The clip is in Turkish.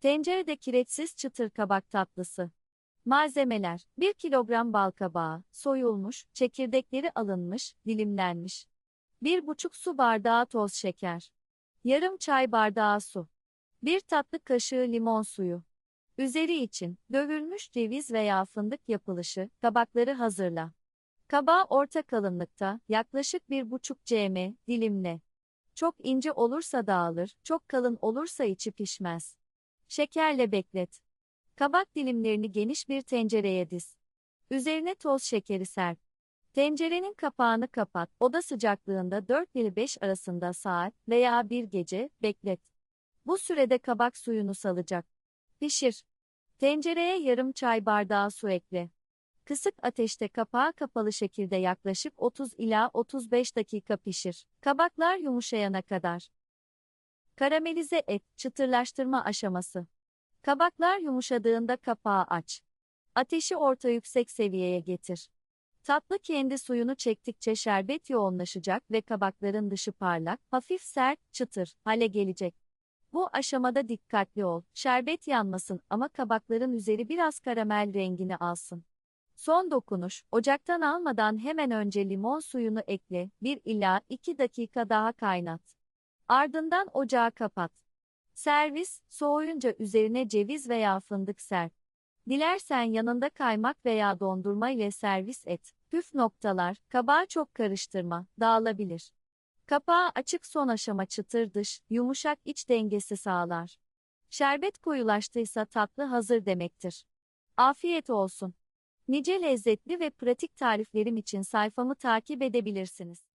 Tencerede kireçsiz çıtır kabak tatlısı. Malzemeler: 1 kilogram bal kabağı, soyulmuş, çekirdekleri alınmış, dilimlenmiş. 1,5 su bardağı toz şeker. Yarım çay bardağı su. 1 tatlı kaşığı limon suyu. Üzeri için, dövülmüş ceviz veya fındık yapılışı, kabakları hazırla. Kabağı orta kalınlıkta, yaklaşık 1,5 cm, dilimle. Çok ince olursa dağılır, çok kalın olursa içi pişmez. Şekerle beklet. Kabak dilimlerini geniş bir tencereye diz. Üzerine toz şekeri serp. Tencerenin kapağını kapat. Oda sıcaklığında 4 ile 5 arasında saat veya bir gece beklet. Bu sürede kabak suyunu salacak. Pişir. Tencereye yarım çay bardağı su ekle. Kısık ateşte kapağı kapalı şekilde yaklaşık 30 ila 35 dakika pişir. Kabaklar yumuşayana kadar. Karamelize et, çıtırlaştırma aşaması. Kabaklar yumuşadığında kapağı aç. Ateşi orta yüksek seviyeye getir. Tatlı kendi suyunu çektikçe şerbet yoğunlaşacak ve kabakların dışı parlak, hafif sert, çıtır hale gelecek. Bu aşamada dikkatli ol. Şerbet yanmasın ama kabakların üzeri biraz karamel rengini alsın. Son dokunuş, ocaktan almadan hemen önce limon suyunu ekle, 1 ila 2 dakika daha kaynat. Ardından ocağı kapat. Servis, soğuyunca üzerine ceviz veya fındık serp. Dilersen yanında kaymak veya dondurma ile servis et. Püf noktalar, kabağı çok karıştırma, dağılabilir. Kapağı açık son aşama çıtır dış, yumuşak iç dengesi sağlar. Şerbet koyulaştıysa tatlı hazır demektir. Afiyet olsun. Nice lezzetli ve pratik tariflerim için sayfamı takip edebilirsiniz.